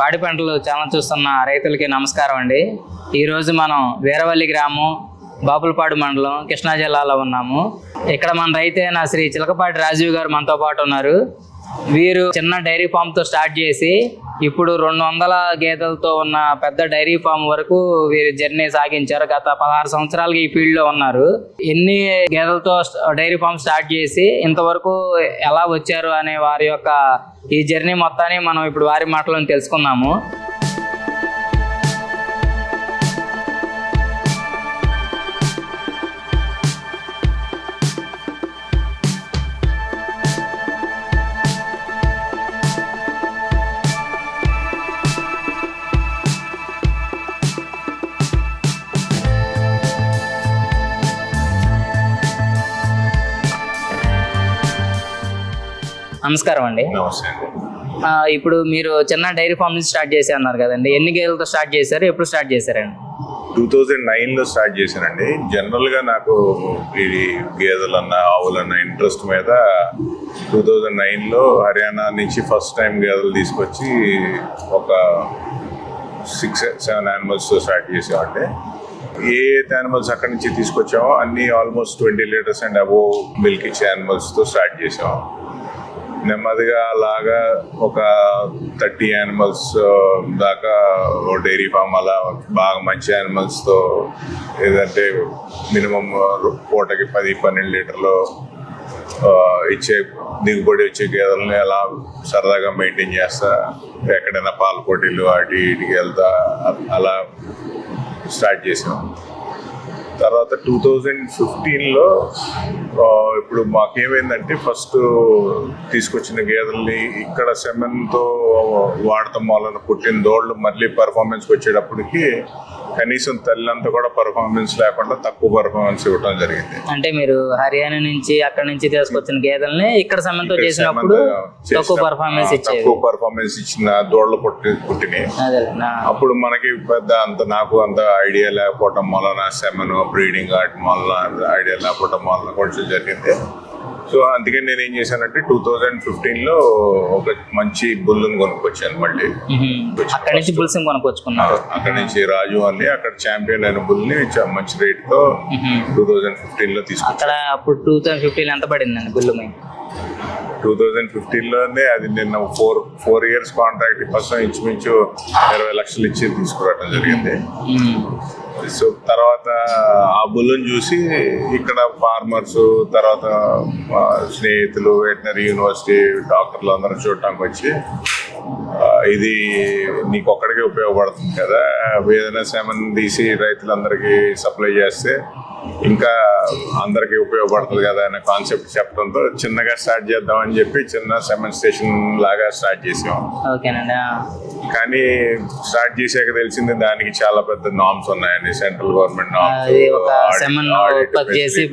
పాడి పంటలు ఛానల్ చూస్తున్న రైతులకి నమస్కారం అండి. ఈరోజు మనం వీరవల్లి గ్రామం బాపులపాడు మండలం కృష్ణా జిల్లాలో ఉన్నాము. ఇక్కడ మన రైతైన శ్రీ చిలకపాటి రాజీవ్ గారు మనతో పాటు ఉన్నారు. వీరు చిన్న డైరీ ఫామ్తో స్టార్ట్ చేసి ఇప్పుడు రెండు వందల గేదెలతో ఉన్న పెద్ద డైరీ ఫామ్ వరకు వీరు జర్నీ సాగించారు. గత పదహారు సంవత్సరాలుగా ఈ ఫీల్డ్లో ఉన్నారు. ఎన్ని గేదెలతో డైరీ ఫామ్ స్టార్ట్ చేసి ఇంతవరకు ఎలా వచ్చారు అనే వారి యొక్క ఈ జర్నీ మొత్తాన్ని మనం ఇప్పుడు వారి మాటలను తెలుసుకుందాము. నమస్కారం అండి. ఇప్పుడు మీరు చిన్న డైరీ ఫామ్ నుంచి స్టార్ట్ చేసి అన్నారు కదండి. ఎన్ని గేదెలతో స్టార్ట్ చేశారు? ఎప్పుడు స్టార్ట్ చేశారండి? టూ థౌజండ్ నైన్లో స్టార్ట్ చేశానండి. జనరల్గా నాకు ఇది గేదెలన్న ఆవులన్న ఇంట్రెస్ట్ మీద టూ థౌజండ్ నైన్లో హర్యానా నుంచి ఫస్ట్ టైం గేదెలు తీసుకొచ్చి ఒక సిక్స్ సెవెన్ యానిమల్స్తో స్టార్ట్ చేసామండి ఏ యానిమల్స్ అక్కడి నుంచి తీసుకొచ్చామో అన్నీ almost twenty litres and above milk ఇచ్చే యానిమల్స్తో స్టార్ట్ చేసాం నెమ్మదిగా అలాగా ఒక థర్టీ యానిమల్స్ దాకా ఓ డైరీ ఫామ్ అలా బాగా మంచి యానిమల్స్తో ఏదంటే మినిమం పూటకి పది పన్నెండు లీటర్లు ఇచ్చే దిగుబడి వచ్చే గేదెలని అలా సరదాగా మెయింటైన్ చేస్తా. ఎక్కడైనా పాల పోటీలు అటు ఇటుకి వెళ్తా అలా స్టార్ట్ చేసాం తర్వాత టూ థౌజండ్ ఫిఫ్టీన్లో ఇప్పుడు మాకేమైందంటే ఫస్ట్ తీసుకొచ్చిన గేదెల్ని ఇక్కడ సెమెన్తో వాడతాం వాళ్ళని పుట్టిన దోళ్ళు మళ్ళీ పర్ఫార్మెన్స్కి వచ్చేటప్పటికి కనీసం తల్లంతా కూడా పర్ఫార్మెన్స్ లేకుండా తక్కువ పర్ఫార్మెన్స్ ఇవ్వడం జరిగింది. అంటే మీరు హర్యానా నుంచి అక్కడ నుంచి తీసుకొచ్చిన గేదెల్ని ఇక్కడ ఇక్కడ చేసినప్పుడు తక్కువ పర్ఫార్మెన్స్ ఆ, ఇచ్చేది. తక్కువ పర్ఫార్మెన్స్ ఇచ్చిన దోళ్ళ పుట్టి పుట్టినాయి. అదే నా అప్పుడు మనకి పెద్ద అంత నాకు అంత ఐడియా లేకపోవటం వలన సెమన్ బ్రీడింగ్ ఆడటం వలన ఐడియా లేకపోవటం వలన కొంచెం జరిగింది. సో అందుకని నేను ఏం చేశానంటే టూ థౌజండ్ ఫిఫ్టీన్లో ఒక మంచి బుల్లుని కొనుక్కొచ్చాను మళ్ళీ. అక్కడి నుంచి పులుసు కొనుక్కొచ్చుకున్నారు? అక్కడ నుంచి రాజు అని అక్కడ ఛాంపియన్ అయిన బుల్ని చ- మంచి రేట్తో టూ థౌజండ్ ఫిఫ్టీన్లో తీసుకొచ్చాను. అక్కడ అప్పుడు టూ థౌసండ్ ఫిఫ్టీన్ ఎంత పడిందండి మై? టూ థౌజండ్ ఫిఫ్టీన్లోనే అది నిన్న ఫోర్ ఫోర్ ఇయర్స్ కాంట్రాక్ట్ కోసం ఇంచుమించు ఇరవై లక్షలు ఇచ్చి తీసుకురావడం జరిగింది. సో తర్వాత ఆ బుల్లును చూసి ఇక్కడ ఫార్మర్స్ తర్వాత స్నేహితులు వెటనరీ యూనివర్సిటీ డాక్టర్లు అందరూ చూడటానికి వచ్చి ఇది నీకు ఒక్కడికే ఉపయోగపడుతుంది కదా ఏదైనా సెమన్ తీసి రైతులందరికీ సప్లై చేస్తే ఇంకా అందరికీ ఉపయోగపడుతుంది కదా అనే కాన్సెప్ట్ చెప్పడంతో చిన్నగా స్టార్ట్ చేద్దామని చెప్పి చిన్న సెమన్ స్టేషన్ లాగా స్టార్ట్ చేసాం. కానీ స్టార్ట్ చేసాక తెలిసింది దానికి చాలా పెద్ద నామ్స్ ఉన్నాయండి సెంట్రల్ గవర్నమెంట్ నామ్స్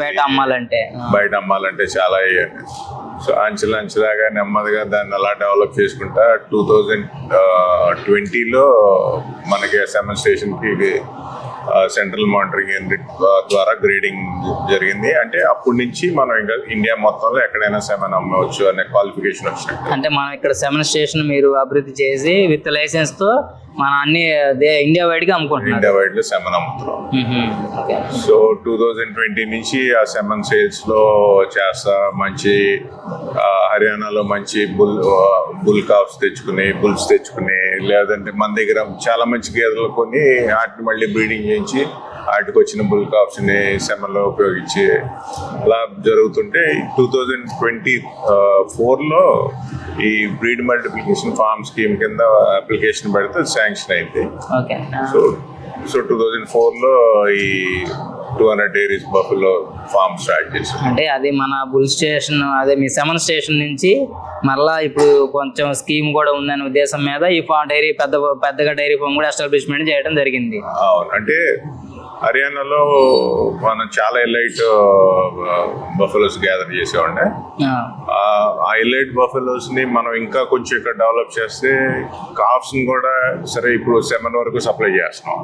బయట అమ్మాలంటే ఆ. బయట అమ్మాలంటే చాలా అయ్యాయి సో అంచెలు అంచెలాగా నెమ్మదిగా దాన్ని అలా డెవలప్ చేసుకుంటా టూ థౌజండ్ ట్వంటీలో మనకి సెమన్ స్టేషన్కి సెంట్రల్ మానిటరింగ్ యూనిట్ ద్వారా గ్రేడింగ్ జరిగింది. అంటే అప్పటి నుంచి మనం ఇంకా ఇండియా మొత్తంలో ఎక్కడైనా సెమెన్ అమ్మవచ్చు అనే క్వాలిఫికేషన్ వచ్చినట్టు. అంటే మనం ఇక్కడ సెమెన్ స్టేషన్ మీరు అభివృద్ధి చేసి విత్ లైసెన్స్తో మన అన్ని ఇండియా వైడ్గా అమ్ముకుంటున్నారు. ఇండియా వైడ్లో సెమన్ అమ్ముతున్నాం. సో టూ థౌజండ్ ట్వంటీ నుంచి ఆ సెమన్ సేల్స్లో చేస్తా మంచి హర్యానాలో మంచి బుల్ బుల్ కాఫ్స్ తెచ్చుకుని బుల్స్ తెచ్చుకుని లేదంటే మన దగ్గర చాలా మంచి గేదెలు కొని వాటిని మళ్ళీ బ్రీడింగ్ చేయించి వాటికి వచ్చిన బుల్ కాఫ్స్ని సెమన్లో ఉపయోగించి అలా జరుగుతుంటే టూ థౌజండ్ ట్వంటీ ఫోర్లో ఈ బ్రీడ్ మల్టిప్లికేషన్ ఫార్మ్ స్కీమ్ కింద అప్లికేషన్ పెడితే శాంక్షన్ అయింది. సో సో టూ థౌజండ్ ఫోర్లో ఈ two hundred dairies buffalo farm start చేసాం అంటే అది మన బుల్ స్టేషన్ అదే మీ సెవెన్ స్టేషన్ నుంచి మరలా ఇప్పుడు కొంచెం స్కీమ్ కూడా ఉందనే ఉద్దేశం మీద ఈ ఫా డైరీ పెద్ద పెద్దగా డైరీ ఫామ్ కూడా ఎస్టాబ్లిష్మెంట్ చేయడం జరిగింది. అవును. అంటే హర్యానాలో మనం చాలా ఎలైట్ బఫెలోస్ గ్యాదర్ చేసేవాడి ఆ, ఎలైట్ బఫెలోస్ని మనం ఇంకా కొంచెం ఇక్కడ డెవలప్ చేస్తే కాఫ్స్ని కూడా సరే ఇప్పుడు సెవెన్ వరకు సప్లై చేస్తున్నాం.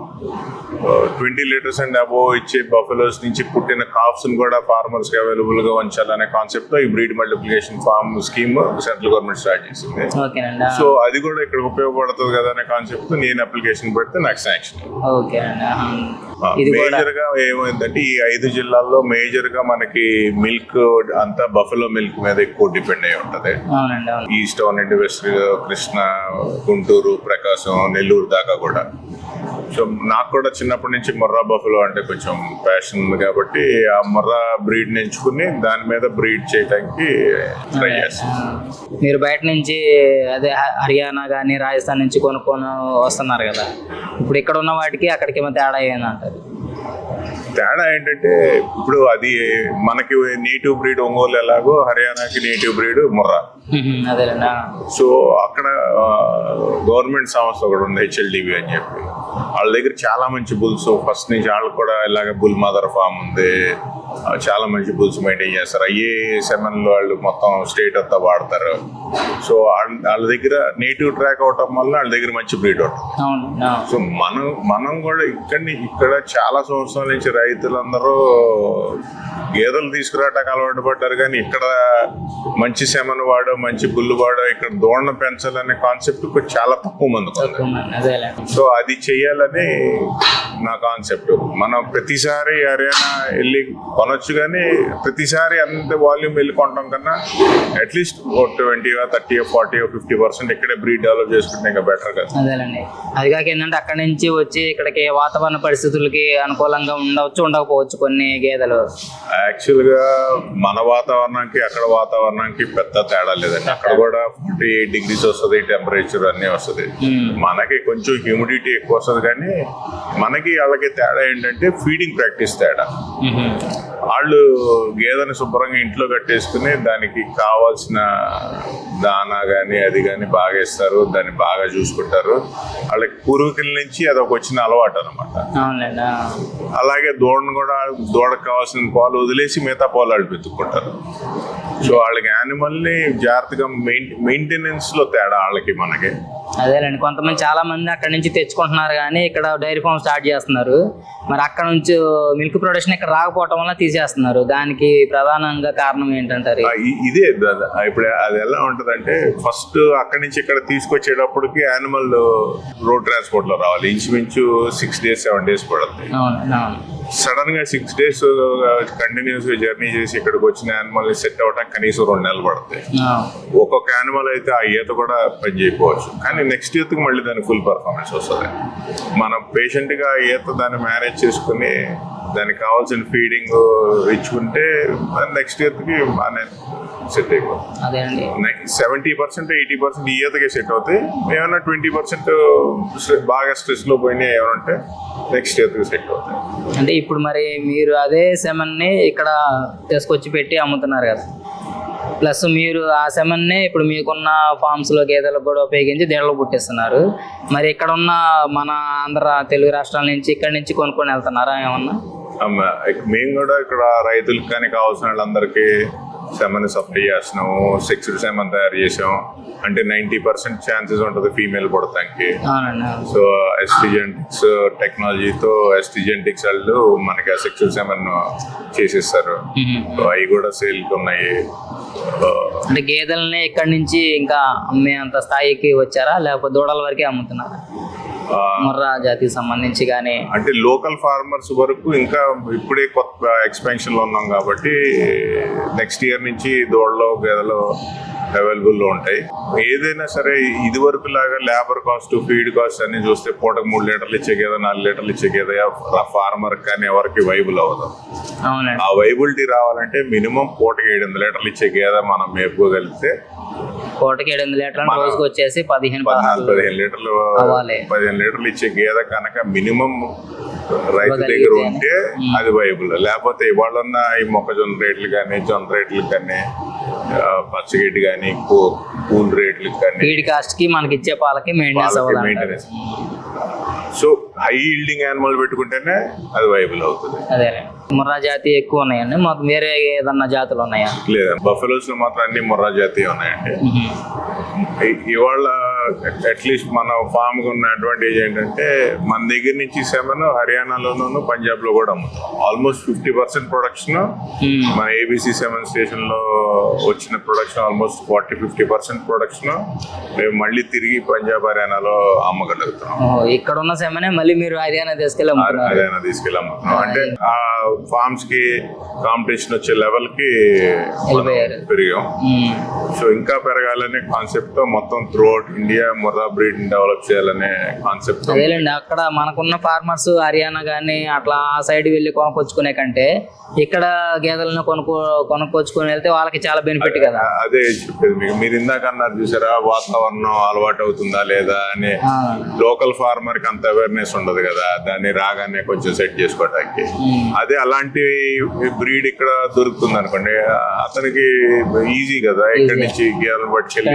ట్వంటీ లీటర్స్ అండ్ అబోవ్ ఇచ్చే బఫెలోస్ నుంచి పుట్టిన కాఫ్స్ని కూడా ఫార్మర్స్కి అవైలబుల్గా ఉంచాలనే కాన్సెప్ట్తో ఈ breed multiplication farm scheme central government start చేసింది. సో అది కూడా ఇక్కడ ఉపయోగపడుతుంది కదా అనే కాన్సెప్ట్తో నేను అప్లికేషన్ పెడితే నాకు శాంక్షన్ ఓకే మేజర్గా ఏమైందంటే ఈ ఐదు జిల్లాల్లో మేజర్గా మనకి మిల్క్ అంతా బఫెలో మిల్క్ మీద ఎక్కువ డిపెండ్ అయి ఉంటది. ఈస్ట్ అవునండి వెస్ట్ కృష్ణ గుంటూరు ప్రకాశం నెల్లూరు దాకా కూడా. సో నాకు కూడా చిన్నప్పటి నుంచి మొర్రా బఫెలో అంటే కొంచెం ప్యాషన్ ఉంది కాబట్టి ఆ మొర్రా బ్రీడ్ ఎంచుకుని దాని మీద బ్రీడ్ చేయడానికి ట్రై చేస్తాను మీరు బయట నుంచి అదే హర్యానా కానీ రాజస్థాన్ నుంచి కొనుక్కొని వస్తున్నారు కదా. ఇప్పుడు ఇక్కడ ఉన్న వాటికి అక్కడికి ఏమో తేడా ఏందంటారు తేడా ఏంటంటే ఇప్పుడు అది మనకి నేటివ్ బ్రీడ్ ఒంగోలు ఎలాగో హర్యానాకి నేటివ్ బ్రీడ్ ముర్రా. సో అక్కడ గవర్నమెంట్ సంస్థ కూడా ఉంది హెచ్ఎల్డివి అని చెప్పి. వాళ్ళ దగ్గర చాలా మంచి బుల్స్ ఫస్ట్ నుంచి వాళ్ళకి కూడా ఇలాగ బుల్ మదర్ ఫామ్ ఉంది. చాలా మంచి బుల్స్ మెయింటైన్ చేస్తారు. అయ్యే సెమెన్లు వాళ్ళు మొత్తం స్టేట్ అంతా వాడతారు. సో వాళ్ళ దగ్గర నేటివ్ ట్రాక్ అవటం వల్ల వాళ్ళ దగ్గర మంచి బ్రీడ్ ఉంటుంది సో మనం మనం కూడా ఇక్కడిని ఇక్కడ చాలా సంవత్సరాల నుంచి రైతులందరూ గేదెలు తీసుకురావటానికి అలవాటు పడ్డారు కానీ ఇక్కడ మంచి సెమను వాడో మంచి బుల్లు వాడో ఇక్కడ దోణ పెంచాలనే కాన్సెప్ట్ చాలా తక్కువ మంది, సో అది చెయ్యాలని నా కాన్సెప్ట్ మనం ప్రతిసారి హర్యానా వెళ్ళి కొనొచ్చు కానీ ప్రతిసారి అంత వాల్యూమ్ వెళ్ళి కొనడం కన్నా at least twenty thirty forty fifty percent ఇక్కడే బ్రీడ్ డెవలప్ చేసుకుంటే ఇంకా బెటర్ కదా. అదేలేండి. అది కాక ఏంటంటే అక్కడి నుంచి వచ్చి ఇక్కడికి వాతావరణ పరిస్థితులకి అనుకూలంగా ఉండవచ్చు ఉండకపోవచ్చు కొన్ని గేదెలు. యాక్చువల్గా మన వాతావరణానికి అక్కడ వాతావరణానికి పెద్ద తేడా లేదండి. అక్కడ కూడా ఫార్టీ ఎయిట్ డిగ్రీస్ వస్తుంది టెంపరేచర్ అన్నీ వస్తుంది. మనకి కొంచెం హ్యూమిడిటీ ఎక్కువ వస్తుంది కానీ మనకి వాళ్ళకి తేడా ఏంటంటే ఫీడింగ్ ప్రాక్టీస్ తేడా. వాళ్ళు గేదెని శుభ్రంగా ఇంట్లో కట్టేసుకుని దానికి కావాల్సిన దానా కానీ అది కానీ బాగా ఇస్తారు దాన్ని బాగా చూసుకుంటారు. వాళ్ళకి పూర్వీకుల నుంచి అదొక వచ్చిన అలవాటు అనమాట అలాగే దూడను కూడా దూడకు కావాల్సిన పాలు వదిలేసి మిగతా పాలు వాళ్ళు పెతుక్కుంటారు. సో వాళ్ళకి యానిమల్ని జాగ్రత్తగా మెయింటెనెన్స్లో తేడా వాళ్ళకి మనకి. అదేలేండి కొంతమంది చాలా మంది అక్కడ నుంచి తెచ్చుకుంటున్నారు కానీ ఇక్కడ డైరీ ఫామ్ స్టార్ట్ చేస్తున్నారు. మరి అక్కడ నుంచి మిల్క్ ప్రొడక్షన్ ఇక్కడ రాకపోవటం వల్ల తీసేస్తున్నారు దానికి ప్రధానంగా కారణం ఏంటంటారు? ఇదే ఇప్పుడు అది ఎలా ఉంటదంటే ఫస్ట్ అక్కడి నుంచి ఇక్కడ తీసుకొచ్చేటప్పటికి యానిమల్ రోడ్ ట్రాన్స్పోర్ట్లో రావాలి. ఇంచుమించు సిక్స్ డేస్ సెవెన్ డేస్ పడుతుంది సడన్గా సిక్స్ డేస్ కంటిన్యూస్గా జర్నీ చేసి ఇక్కడికి వచ్చిన యానిమల్ని సెట్ అవడానికి కనీసం రెండు నెలలు పడుతుంది ఆ, ఒక్కొక్క యానిమల్ అయితే ఆ ఈత కూడా పని చేయకపోవచ్చు. కానీ నెక్స్ట్ ఈతకి మళ్ళీ దాని ఫుల్ పర్ఫార్మెన్స్ వస్తుంది. మనం పేషెంట్గా ఆ ఈత దాన్ని మేనేజ్ చేసుకుని దానికి కావాల్సిన ఫీడింగ్ ఇచ్చుకుంటే నెక్స్ట్ ఈతకి బాగానే సెట్ అయిపోతుంది. సెవెంటీ పర్సెంట్ ఎయిటీ పర్సెంట్ ఈ ఈతకే సెట్ అవుతాయి. ఏమైనా ట్వంటీ పర్సెంట్ బాగా స్ట్రెస్లో పోయినాయి ఏమైనా ఉంటే నెక్స్ట్ ఈతకి సెట్ అవుతాయి. అంటే ఇప్పుడు మరి మీరు అదే సెమన్ని ఇక్కడ తీసుకొచ్చి పెట్టి అమ్ముతున్నారు కదా. ప్లస్ మీరు ఆ సెమన్నే ఇప్పుడు మీకున్న ఫార్మ్స్లో గేదెలకు కూడా ఉపయోగించి దీంట్లో పుట్టిస్తున్నారు. మరి ఇక్కడ ఉన్న మన ఆంధ్ర తెలుగు రాష్ట్రాల నుంచి ఇక్కడ నుంచి కొనుక్కొని వెళ్తున్నారా ఏమన్నా? మేము కూడా ఇక్కడ రైతులకు కానీ కావాల్సిన వాళ్ళందరికీ సెమన్ సప్లై చేస్తున్నాము. సెక్స్డ్ సెమన్ తయారు చేసాం అంటే నైంటీ పర్సెంట్ ఛాన్సెస్ ఉంటుంది ఫీమేల్ పుడతానికి. సో ఎస్టిజెంటిక్స్ టెక్నాలజీతో ఎస్టిజెంటిక్స్ వాళ్ళు మనకి ఆ సెక్స్డ్ సెమన్ చేసేస్తారు. అవి కూడా సేల్కి ఉన్నాయి. అంటే గేదెలని ఇక్కడ నుంచి ఇంకా అమ్మే అంత స్థాయికి వచ్చారా? లేకపోతే దూడల వరకే అమ్ముతున్నారా? ముర్రా జాతికి సంబంధించి కానీ అంటే లోకల్ ఫార్మర్స్ వరకు ఇంకా ఇప్పుడే కొత్త ఎక్స్పెన్షన్లో ఉన్నాం కాబట్టి నెక్స్ట్ ఇయర్ నుంచి దూడలో గేదెలు అవైలబుల్లో ఉంటాయి. ఏదైనా సరే ఇది వరకు లాగా లేబర్ కాస్ట్ ఫీడ్ కాస్ట్ అన్ని చూస్తే పూటకు మూడు లీటర్లు ఇచ్చే గేదె నాలుగు లీటర్లు ఇచ్చే గేదె ఫార్మర్ కానీ ఎవరికి వైబుల్ అవ్వదు. ఆ వైబిలిటీ రావాలంటే మినిమం పూటకి ఏడు ఎనిమిది లీటర్లు ఇచ్చే గేదె మనం మేపుకోగలిగితే పూటకి ఏడు ఎనిమిది లీటర్లు రోజుకి వచ్చేసి పదిహేను పద్నాలుగు పదిహేను లీటర్లు. పదిహేను లీటర్లు ఇచ్చే గేదె కనుక మినిమం రైతు. దగ్గర ఉంటే అది వైబుల్ లేకపోతే ఇవాళ ఉన్న ఈ మొక్కజొన్న రేట్లు కానీ జొన్న రేట్లు కానీ పచ్చగడ్డి కానీ కూల్ రేట్లు కానీ ఫీడ్ కాస్ట్కి మనకి ఇచ్చే పాలకి మెయింటెనెన్స్ అవ్వాలి సో హై ఈల్డింగ్ యానిమల్ పెట్టుకుంటేనే అది వైబుల్ అవుతుంది. అదే ముర్రా జాతి ఎక్కువ ఉన్నాయండి. మాకు వేరే ఏదన్నా జాతులు ఉన్నాయా? లేదా బఫెలోస్లో మాత్రం అన్ని మొర్రా జాతీయ ఉన్నాయండి. ఇవాళ అట్లీస్ట్ మన ఫామ్ ఉన్న అడ్వాంటేజ్ ఏంటంటే మన దగ్గర నుంచి సెవెన్ హర్యానాలోను పంజాబ్లో కూడా అమ్ముతాం. ఆల్మోస్ట్ ఫిఫ్టీ పర్సెంట్ ప్రొడక్షన్ మన ఏబిసి సెవెన్ స్టేషన్లో వచ్చిన production almost forty fifty percent production మేము మళ్ళీ తిరిగి పంజాబ్ హర్యానాలో అమ్మగలుగుతాం ఇక్కడ ఉన్న సెమనే మళ్ళీ మీరు హర్యానా తీసుకెళ్ళి అమ్ముతున్నారు హర్యానా తీసుకెళ్ళి అమ్ముతున్నాం అంటే ఆ ఫార్మ్స్కి కాంపిటీషన్ వచ్చే లెవెల్కి. పెరిగాం. సో ఇంకా పెరగాలనే కాన్సెప్ట్తో మొత్తం throughout India Murrah breed develop చేయాలనే కాన్సెప్ట్ అదేలేండి అక్కడ మనకున్న ఫార్మర్స్ హర్యానా కానీ అట్లా ఆ సైడ్ వెళ్ళి కొనుక్కొచ్చుకునే కంటే ఇక్కడ గేదెలను కొనుక్కో కొనుక్కొచ్చుకొని వెళ్తే వాళ్ళకి చాలా బెనిఫిట్ కదా. అదే చెప్పేది మీకు. మీరు ఇందాక అన్నారు చూసారా వాతావరణం అలవాటు అవుతుందా లేదా అని. లోకల్ ఫార్మర్కి అంత అవేర్నెస్ ఉండదు కదా దాన్ని రాగానే కొంచెం సెట్ చేసుకోవడానికి ఉమ్. అదే అలాంటి బ్రీడ్ ఇక్కడ దొరుకుతుంది అనుకోండి. అతనికి ఈజీ కదా ఇక్కడ నుంచి గేదెలు పట్టుకెళ్ళి.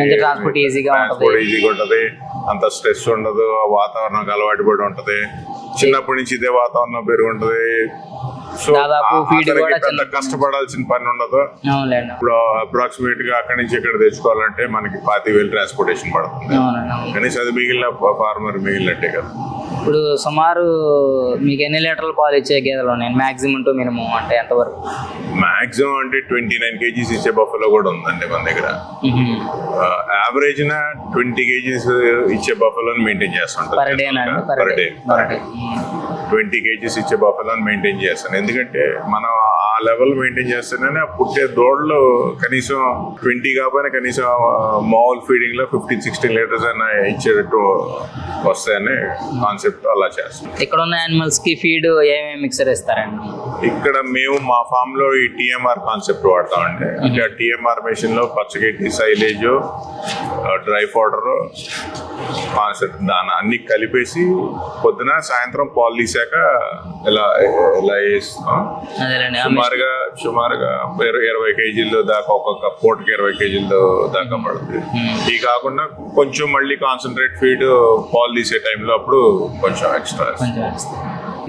ట్రాన్స్పోర్ట్ ఈజీగా ఉంటది. అంత స్ట్రెస్ ఉండదు వాతావరణం అలవాటు పడి ఉంటది. చిన్నప్పటి నుంచి ఇదే వాతావరణం పెరుగుంటది సో పెద్ద కష్టపడాల్సిన పని ఉండదు. ఇప్పుడు అప్రాక్సిమేట్గా అక్కడి నుంచి ఇక్కడ తెచ్చుకోవాలంటే మనకి పాతి వేలు ట్రాన్స్పోర్టేషన్ పడుతుంది. కనీసం అది మిగిలిన ఫార్మర్ మిగిలినట్టే కదా. ఇప్పుడు సుమారు మీకు ఎన్ని లీటర్ల పాలు ఇచ్చే గేదెలు ఉన్నాయి? మాక్సిమం టు మినిమం అంటే ఎంతవరకు? మాక్సిమం అంటే ట్వంటీ నైన్ కేజీస్ ఇచ్చే బఫెలో కూడా ఉందండి మన దగ్గర. యావరేజ్ ట్వంటీ కేజీస్ ఇచ్చే బఫెలోని మెయింటైన్ చేస్తుంటాం per day per day twenty KGs ఇచ్చే బఫెలోని మెయింటైన్ చేస్తాను. ఎందుకంటే మనం ఆ లెవెల్ మెయింటైన్ చేస్తేనే ఆ పుట్టే దోడలు కనీసం ట్వంటీ కాకపోయినా కనీసం మామూలు ఫీడింగ్లో ఫిఫ్టీన్ సిక్స్టీన్ లీటర్స్ అయినా ఇచ్చేటట్టు వస్తాయని కాన్సెప్ట్ అలా చేస్తాం. ఇక్కడ ఉన్న యానిమల్స్కి ఫీడ్ ఏమేమి మిక్సర్ ఇస్తారండి ఇక్కడ మేము మా ఫామ్లో ఈ టిఎంఆర్ కాన్సెప్ట్ వాడతామండి. అంటే ఆ టిఎంఆర్ మెషిన్లో పచ్చగడ్డి సైలేజ్ డ్రై పౌడర్ కాన్సెప్ట్ దాని అన్ని కలిపేసి పొద్దున సాయంత్రం పాలు తీసాక ఇలా ఇలా వేస్తాం? ఆ సుమారుగా సుమారుగా ఇరవై కేజీలు దాకా ఒక్కొక్క పూటకి ఇరవై కేజీలు దాకా పడుతుంది. ఇది కాకుండా కొంచెం మళ్ళీ కాన్సన్ట్రేట్ ఫీడ్ పాలు తీసే టైంలో అప్పుడు కొంచెం ఎక్స్ట్రా.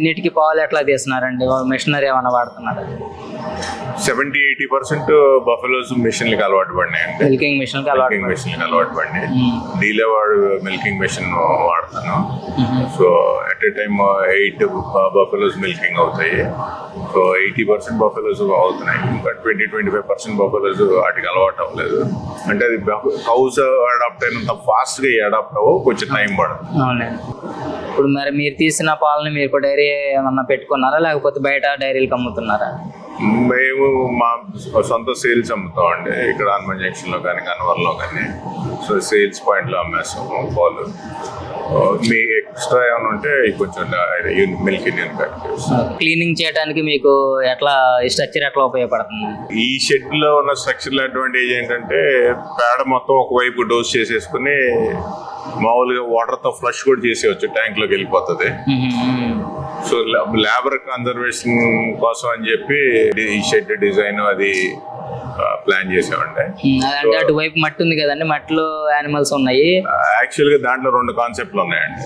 నీటికి పాలు ఎట్లా తీస్తున్నారండి? మిషనరీ ఏమైనా వాడుతున్నారు? సెవెంటీ ఎయిటీ పర్సెంట్ బఫెలోస్ మిషన్లకి అలవాటు పడినాయండి. మిల్కింగ్ మిషన్ మిల్కింగ్ మెషిన్కి అలవాటు పడి డీలే వాడు మిల్కింగ్ మెషిన్ వాడతాను. So at a time eight buffaloes milking అవుతాయి. సో ఎయిటీ పర్సెంట్ బఫెలోస్ అవుతున్నాయి. ఇంకా twenty twenty five percent buffaloes వాటికి అలవాటు అవ్వలేదు. అంటే అది కౌస్ అడాప్ట్ అయినంత ఫాస్ట్గా అడాప్ట్ అవ్వవు. కొంచెం టైం పడుతుంది. ఇప్పుడు మరి మీరు తీసిన పాలని మీరు డైరీ ఏమన్నా పెట్టుకున్నారా? లేకపోతే బయట డైరీలకు అమ్ముతున్నారా మేము మా సొంత సేల్స్ అమ్ముతాం అండి ఇక్కడ హనుమాన్ జంక్షన్లో కానీ కన్వర్లో కానీ. సో సేల్స్ పాయింట్లో అమ్మేస్తాము పాలు మీ ఎక్స్ట్రా ఏమైనా ఉంటే కొంచెం మిల్క్ చేస్తాం. క్లీనింగ్ చేయడానికి మీకు ఎట్లా ఈ స్ట్రక్చర్ ఎట్లా ఉపయోగపడుతుంది? ఈ షెడ్లో ఉన్న స్ట్రక్చర్ అడ్వాంటేజ్ ఏంటంటే పేడ మొత్తం ఒకవైపు డోస్ చేసేసుకుని మామూలుగా వాటర్తో ఫ్లష్ కూడా చేసేయచ్చు ట్యాంక్లోకి వెళ్ళిపోతుంది సో లేబర్ కన్జర్వేషన్ కోసం అని చెప్పి ఈ షెడ్ డిజైన్ అది ప్లాన్ చేసామండి. అంటే అటువైపు మట్టి ఉంది కదండి మట్టిలో యానిమల్స్ ఉన్నాయి. యాక్చువల్గా దాంట్లో రెండు కాన్సెప్ట్లు ఉన్నాయండి.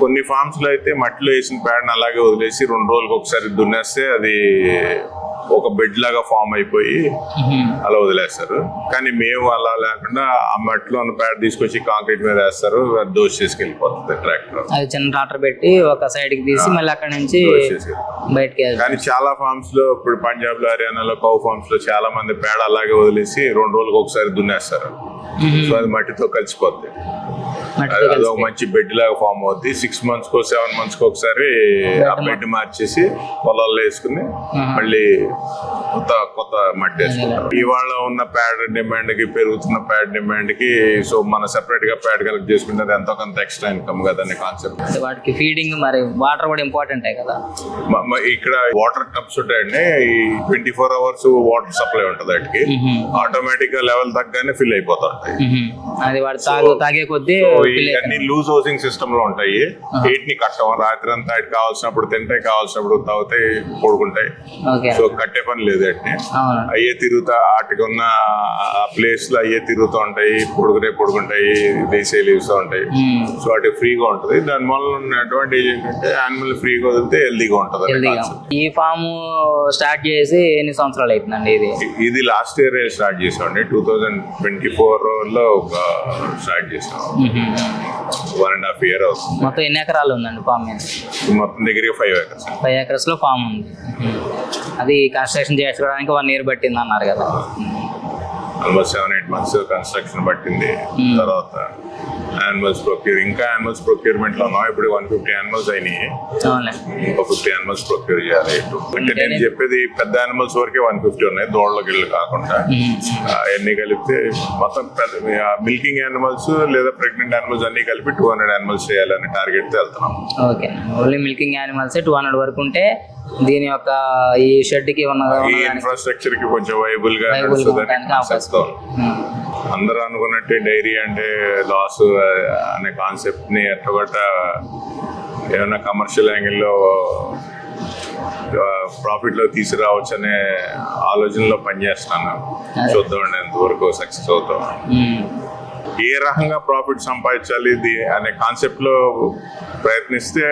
కొన్ని ఫార్మ్స్లో అయితే మట్టిలో వేసిన పేడని అలాగే వదిలేసి రెండు రోజులకు ఒకసారి దున్నేస్తే అది ఒక బెడ్ లాగా ఫామ్ అయిపోయి. అలా వదిలేస్తారు. కానీ మేము అలా లేకుండా ఆ మట్టిలో ఉన్న పేడ తీసుకొచ్చి కాంక్రీట్ మీద వేస్తారు దోష చేసుకెళ్ళిపోతుంది ట్రాక్టర్ అది చిన్న ట్రాక్టర్ పెట్టి ఒక సైడ్కి తీసి మళ్ళీ అక్కడ నుంచి దోష చేసుకెళ్ళిపోతుంది బయటకి కానీ చాలా ఫార్మ్స్లో ఇప్పుడు పంజాబ్లో హర్యానాలో కౌ ఫార్మ్స్లో చాలా మంది పేడ అలాగే వదిలేసి రెండు రోజులకు ఒకసారి దున్నేస్తారు. సో అది మట్టితో కలిసిపోద్ది. మట్టితో అది- అది కలిసి ఒక మంచి బెడ్ లాగా ఫామ్ అవుద్ది. సిక్స్ మంత్స్ కో సెవెన్ మంత్స్కి ఒకసారి ఆ బెడ్ మార్చేసి పొలాల్లో వేసుకుని మళ్ళీ కొత్త కొత్త మట్టి వేసుకుంటారు ఇవాళ ఉన్న ప్యాడ్ డిమాండ్కి పెరుగుతున్న ప్యాడ్ డిమాండ్కి సో మన సెపరేట్గా ప్యాడ్ కలెక్ట్ చేసుకుంటే ఎంతో కొంత ఎక్స్ట్రా ఇన్కమ్ కదా అనే కాన్సెప్ట్ వాటికి ఫీడింగ్ మరి వాటర్ కూడా ఇంపార్టెంటే కదా? ఇక్కడ వాటర్ టబ్స్ ఉంటాయండి. ఈ twenty four hours water supply ఉంటుంది వాటికి. ఆటోమేటిక్గా లెవెల్ తగ్గగానే ఫిల్ అయిపోతుంటాయి. అది వాడు తాగు కొద్దీ ఇవన్నీ లూజ్ హౌసింగ్ సిస్టమ్లో ఉంటాయి. ఎయిట్ని కట్టం రాత్రి అంతా కావాల్సినప్పుడు తింటాయి కావాల్సినప్పుడు తాగుతాయి పడుకుంటాయి. సో కట్టే పని లేదు అవును. అయ్యే తిరుగుతా వాటికి ఉన్న ప్లేస్లో అయ్యే తిరుగుతూ ఉంటాయి పొడుగునే పొడుగుంటాయి దేశీ లీవ్స్ ఉంటాయి. సో వాటి ఫ్రీగా ఉంటది. దాని వల్ల ఉన్న అడ్వాంటేజ్ ఏంటంటే యానిమల్ ఫ్రీగా వదిలితే హెల్దీగా ఉంటది. ఈ ఫామ్ స్టార్ట్ చేసి ఎన్ని సంవత్సరాలు అవుతుందండి ఇది? ఇది లాస్ట్ ఇయర్ స్టార్ట్ చేసామండి. టూ థౌజండ్ ట్వంటీ ఫోర్లో ఒక స్టార్ట్ చేసాం. వన్ అండ్ హాఫ్ ఇయర్ అవుతుంది. మొత్తం ఎన్ని ఎకరాలు ఉందండి ఫామ్ మీద? మొత్తం దగ్గర ఫైవ్ ఏకర్స్ ఫైవ్ ఎకర్స్లో ఫామ్ ఉంది. అది కన్స్ట్రక్షన్ చేసుకోవడానికి వన్ ఇయర్ పట్టింది అన్నారు కదా. Almost seven eight months construction పట్టింది. తర్వాత యానిమల్స్ ప్రొక్యూర్ ఇంకా యానిమల్స్ ప్రొక్యూర్మెంట్లో ఉన్నాం ఇప్పుడు వన్ ఫిఫ్టీ యానిమల్స్ అయినాయి. ఇంకో ఫిఫ్టీ యానిమల్స్ ప్రొక్యూర్ చేయాలి. అంటే నేను చెప్పేది పెద్ద యానిమల్స్ వరకే వన్ ఫిఫ్టీ ఉన్నాయి దోళ్ళ గిళ్ళు కాకుండా. అన్ని కలిపితే మొత్తం మిల్కింగ్ యానిమల్స్ లేదా ప్రెగ్నెంట్ యానిమల్స్ అన్ని కలిపి టూ హండ్రెడ్ యానిమల్స్ చేయాలని టార్గెట్తో వెళ్తున్నాం. Okay. Only milking animals two hundred వరకు ఉంటే దీని యొక్క ఈ షెడ్కి ఉన్న ఇన్ఫ్రాస్ట్రక్చర్కి కొంచెం వైబుల్గా అందరూ అనుకున్నట్టే డైరీ అంటే లాస్ అనే కాన్సెప్ట్ని ఎట్టగొట్ట ఏమైనా కమర్షియల్ యాంగిల్లో ప్రాఫిట్లో తీసుకురావచ్చు అనే ఆలోచనలో పనిచేస్తాను చూద్దామండి ఎంతవరకు సక్సెస్ అవుతాం. ఏ రకంగా ప్రాఫిట్ సంపాదించాలి ఇది అనే కాన్సెప్ట్లో ప్రయత్నిస్తే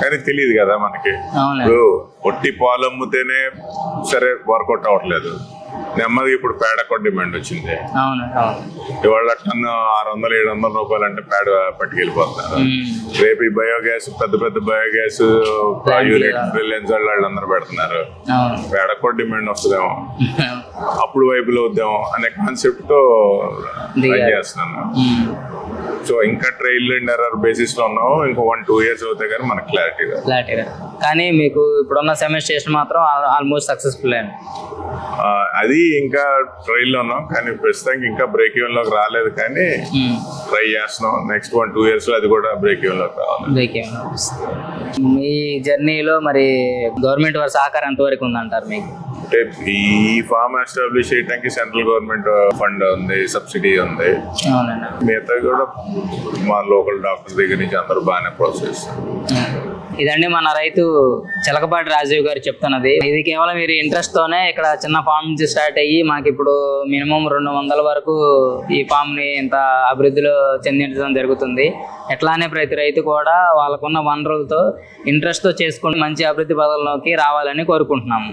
కానీ తెలియదు కదా మనకి. ఇప్పుడు ఒట్టి పాలు అమ్ముతేనే సరే వర్కౌట్ అవ్వట్లేదు. నెమ్మదిగా ఇప్పుడు పేడ కూడా డిమాండ్ వచ్చింది. ఇవాళ టన్ను ఆరు వందలు ఏడు వందల రూపాయలు అంటే పేడ పట్టుకెళ్ళిపోతున్నారు. రేపు ఈ బయోగ్యాస్ పెద్ద పెద్ద బయోగ్యాస్ యూనిట్ రిలయన్స్ వాళ్ళు వాళ్ళందరూ పెడుతున్నారు. పేడ కూడా డిమాండ్ వస్తుందేమో. అప్పుడు వైపులు అవుద్దాం అనే కాన్సెప్ట్తో. చేస్తున్నాను. సో ఇంకా ట్రైల్ అండ్ ఎర్రర్ బేసిస్లో ఉన్నాం. ఇంకో వన్ టూ ఇయర్స్ అవుతాయి కానీ మనకు క్లారిటీ రాదు. క్లారిటీగా కానీ మీకు ఇప్పుడున్న సెమిస్టర్ స్టేషన్ మాత్రం ఆల్మోస్ట్ సక్సెస్ఫుల్ ఆ, అది ఇంకా ట్రైల్లో ఉన్నాం. కానీ ప్రస్తుతానికి ఇంకా బ్రేక్ ఈవెన్లోకి రాలేదు కానీ. ట్రై చేస్తున్నాం. నెక్స్ట్ వన్ టూ ఇయర్స్లో అది కూడా బ్రేక్ ఈవెన్లోకి రావాలి. బ్రేక్. మీ జర్నీలో మరి గవర్నమెంట్ వారి సహకారం ఎంతవరకు ఉందంటారు మీకు? అంటే ఈ ఫామ్ ఎస్టాబ్లిష్ చేయడానికి సెంట్రల్ గవర్నమెంట్ ఫండ్ ఉంది సబ్సిడీ ఉంది. మిగతా కూడా మా లోకల్ డాక్టర్ దగ్గర నుంచి అందరూ బాగానే ప్రాసెస్ ఇదండి మన రైతు చిలకపాటి రాజీవ్ గారు చెప్తున్నది. ఇది కేవలం మీరు ఇంట్రెస్ట్ తోనే ఇక్కడ చిన్న ఫామ్ నుంచి స్టార్ట్ అయ్యి మాకు ఇప్పుడు మినిమం రెండు వందల వరకు ఈ ఫామ్ని ఇంత అభివృద్ధిలో చెందించడం జరుగుతుంది. ఎట్లానే ప్రతి రైతు కూడా వాళ్ళకున్న వనరులతో ఇంట్రెస్ట్తో చేసుకుని మంచి అభివృద్ధి పదంలోకి రావాలని కోరుకుంటున్నాము.